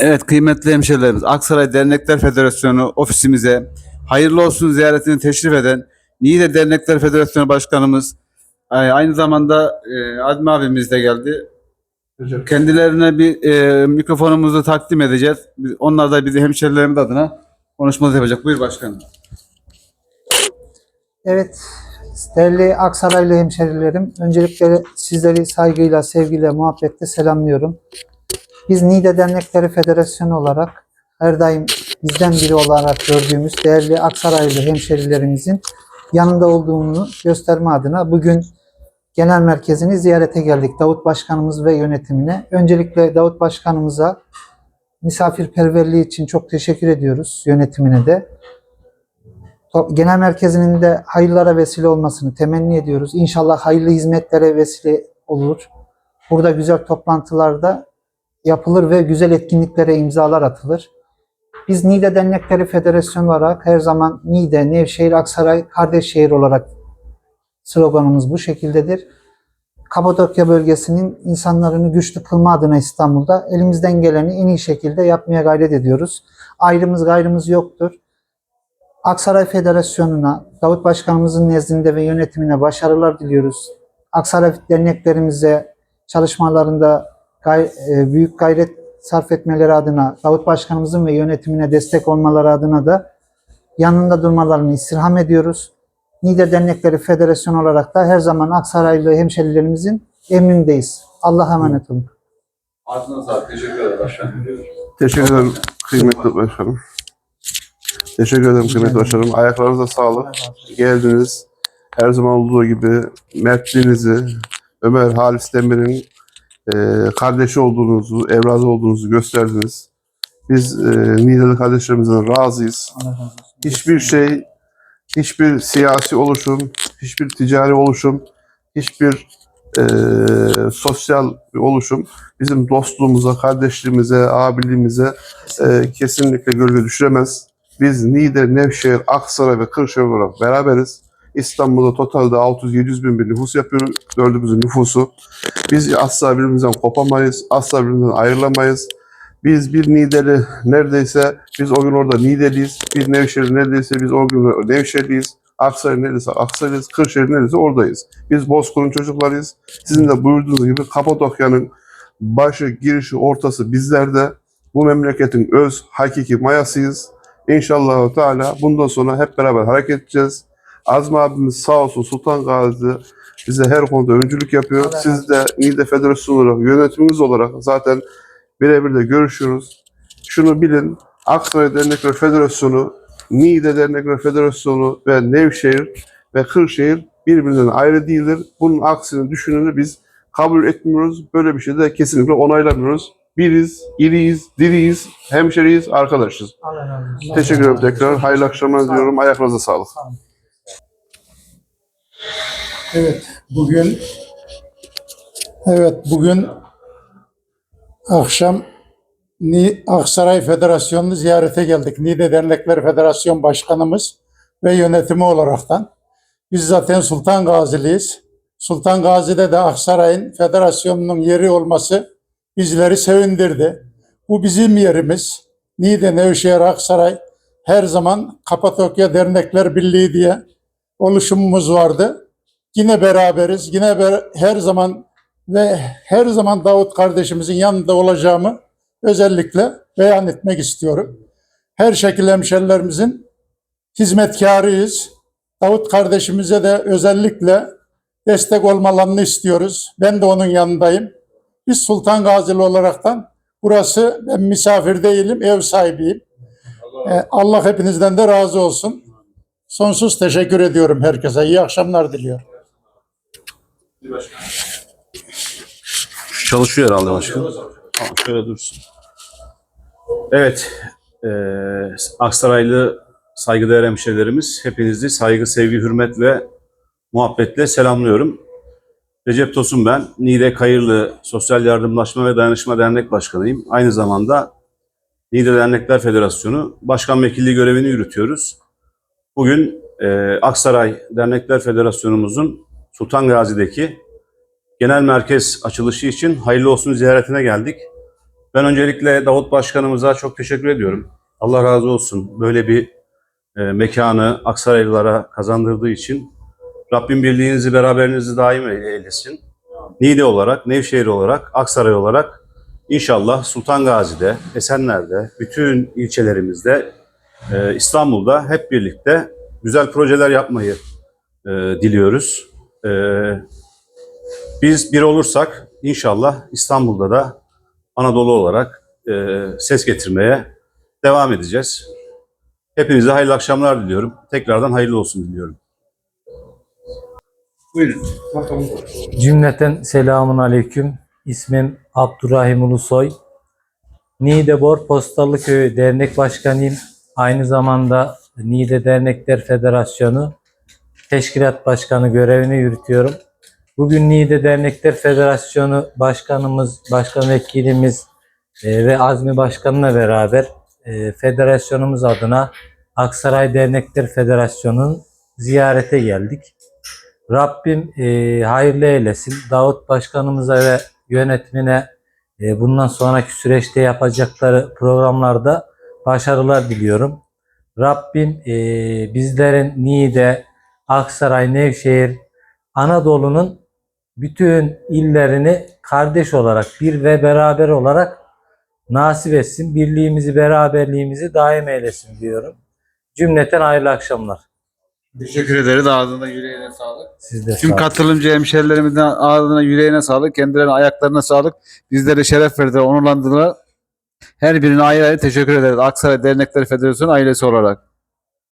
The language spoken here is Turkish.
Evet kıymetli hemşehrilerimiz Aksaray Dernekler Federasyonu ofisimize hayırlı olsun ziyaretini teşrif eden Niğde Dernekler Federasyonu Başkanımız e, aynı zamanda e, Admi abimiz de geldi. Kendilerine bir e, mikrofonumuzu takdim edeceğiz. Onlar da bizi hemşehrilerimiz adına konuşmamızı yapacak. Buyur başkanım. Evet, değerli Aksaraylı hemşerilerim, öncelikle sizleri saygıyla, sevgiyle, muhabbetle selamlıyorum. Biz Niğde Dernekleri Federasyonu olarak her daim bizden biri olarak gördüğümüz değerli Aksaraylı hemşerilerimizin yanında olduğunu gösterme adına bugün genel merkezini ziyarete geldik Davut Başkanımız ve yönetimine. Öncelikle Davut Başkanımıza misafirperverliği için çok teşekkür ediyoruz yönetimine de. Genel merkezinin de hayırlara vesile olmasını temenni ediyoruz. İnşallah hayırlı hizmetlere vesile olur. Burada güzel toplantılarda yapılır ve güzel etkinliklere imzalar atılır. Biz Niğde Dernekleri Federasyonu olarak her zaman Niğde, Nevşehir, Aksaray kardeş şehir olarak sloganımız bu şekildedir. Kapadokya bölgesinin insanlarını güçlü kılma adına İstanbul'da elimizden geleni en iyi şekilde yapmaya gayret ediyoruz. Ayrımız gayrımız yoktur. Aksaray Federasyonu'na, Davut Başkanımızın nezdinde ve yönetimine başarılar diliyoruz. Aksaray derneklerimize çalışmalarında gay- e, büyük gayret sarf etmeleri adına, Davut Başkanımızın ve yönetimine destek olmaları adına da yanında durmalarını istirham ediyoruz. Niğde Dernekleri Federasyonu olarak da her zaman Aksaraylı hemşerilerimizin emrindeyiz. Allah'a emanet olun. Ağzına sağlık. Teşekkür ederim başkanım. Teşekkür ederim kıymetli başkanım. Teşekkür ederim kıymetli başkanım. Ayaklarınıza sağlık. Geldiniz. Her zaman olduğu gibi mertliğinizi, Ömer Halis Demir'in e, kardeşi olduğunuzu, evladı olduğunuzu gösterdiniz. Biz e, Niğdeli kardeşlerimizden razıyız. Hiçbir şey, hiçbir siyasi oluşum, hiçbir ticari oluşum, hiçbir e, sosyal bir oluşum bizim dostluğumuza, kardeşliğimize, abiliğimize e, kesinlikle gölge düşüremez. Biz Niğde, Nevşehir, Aksaray ve Kırşehir olarak beraberiz. İstanbul'da totalde 600-700 bin bir nüfus yapıyoruz. Dördümüzün nüfusu. Biz asla birbirimizden kopamayız. Asla birbirimizden ayrılamayız. Biz bir Niğdeli neredeyse biz o gün orada Niğdeliyiz. Bir Nevşehir neredeyse biz o gün Nevşehirliyiz. Aksaray neredeyse Aksaray'ız. Kırşehir neredeyse oradayız. Biz Bozkır'ın çocuklarıyız. Sizin de buyurduğunuz gibi Kapadokya'nın başı, girişi, ortası bizlerde. Bu memleketin öz, hakiki mayasıyız. İnşallah Teala bundan sonra hep beraber hareket edeceğiz. Azmi abimiz sağ olsun Sultan Gazi bize her konuda öncülük yapıyor. Razı Siz de Niğde Federasyonu olarak, yönetimimiz olarak zaten birebir de görüşüyoruz. Şunu bilin, Aksaray Dernekler Federasyonu, Niğde Dernekler Federasyonu ve Nevşehir ve Kırşehir birbirinden ayrı değildir. Bunun aksini düşününü biz kabul etmiyoruz. Böyle bir şey de kesinlikle onaylamıyoruz. Biriz, iriyiz, diriyiz, hemşeriyiz, arkadaşız. Allah razı olsun. Teşekkür ederim tekrar. Hayırlı akşamlar diliyorum. Ayaklarınıza sağlık. Evet, bugün evet bugün akşam Ni Aksaray Federasyonu'nu ziyarete geldik. Niğde Dernekler Federasyon Başkanımız ve yönetimi olaraktan. Biz zaten Sultan Gaziliyiz. Sultan Gazi'de de Aksaray'ın federasyonunun yeri olması bizleri sevindirdi. Bu bizim yerimiz. Niğde, Nevşehir, Aksaray her zaman Kapadokya Dernekler Birliği diye oluşumumuz vardı. Yine beraberiz. Yine ber- her zaman ve her zaman Davut kardeşimizin yanında olacağımı özellikle beyan etmek istiyorum. Her şekilde hemşerilerimizin hizmetkarıyız. Davut kardeşimize de özellikle destek olmalarını istiyoruz. Ben de onun yanındayım. Biz Sultan Gazili olaraktan burası ben misafir değilim, ev sahibiyim. Ee, Allah hepinizden de razı olsun. Sonsuz teşekkür ediyorum herkese. İyi akşamlar diliyorum. Çalışıyor herhalde başkanım. Tamam, şöyle dursun. Evet, eee Aksaraylı saygıdeğer hemşehrilerimiz hepinizi saygı, sevgi, hürmet ve muhabbetle selamlıyorum. Recep Tosun ben, Niğde Kayırlı Sosyal Yardımlaşma ve Dayanışma Dernek Başkanıyım. Aynı zamanda Niğde Dernekler Federasyonu Başkan Vekilliği görevini yürütüyoruz. Bugün eee, Aksaray Dernekler Federasyonumuzun Sultan Gazi'deki genel merkez açılışı için hayırlı olsun ziyaretine geldik. Ben öncelikle Davut Başkanımıza çok teşekkür ediyorum. Allah razı olsun böyle bir e, mekanı Aksaraylılara kazandırdığı için. Rabbim birliğinizi, beraberinizi daim eylesin. Niğde olarak, Nevşehir olarak, Aksaray olarak inşallah Sultan Gazi'de, Esenler'de, bütün ilçelerimizde, e, İstanbul'da hep birlikte güzel projeler yapmayı e, diliyoruz. E, biz bir olursak inşallah İstanbul'da da Anadolu olarak ses getirmeye devam edeceğiz. Hepinize hayırlı akşamlar diliyorum. Tekrardan hayırlı olsun diliyorum. Buyurun. Cümleten selamun aleyküm. İsmim Abdurrahim Ulusoy. Niğdebor Postalı Köyü Dernek Başkanıyım. Aynı zamanda Niğde Dernekler Federasyonu Teşkilat Başkanı görevini yürütüyorum. Bugün Niğde Dernekler Federasyonu Başkanımız, Başkan Vekilimiz e, ve Azmi Başkan'la beraber e, federasyonumuz adına Aksaray Dernekler Federasyonu'nun ziyarete geldik. Rabbim e, hayırlı eylesin. Davut Başkanımıza ve yönetimine e, bundan sonraki süreçte yapacakları programlarda başarılar diliyorum. Rabbim e, bizlerin Niğde, Aksaray, Nevşehir, Anadolu'nun bütün illerini kardeş olarak bir ve beraber olarak nasip etsin. Birliğimizi, beraberliğimizi daim eylesin diyorum. Cümleten hayırlı akşamlar. Teşekkür ederiz. Ağzına yüreğine sağlık. Siz de Tüm sağ katılımcı hemşerilerimizden ağzına yüreğine sağlık. Kendilerine ayaklarına sağlık. Bizlere şeref verdiler, onurlandılar. Her birine ayrı ayrı teşekkür ederiz. Aksaray Dernekler Federasyonu ailesi olarak.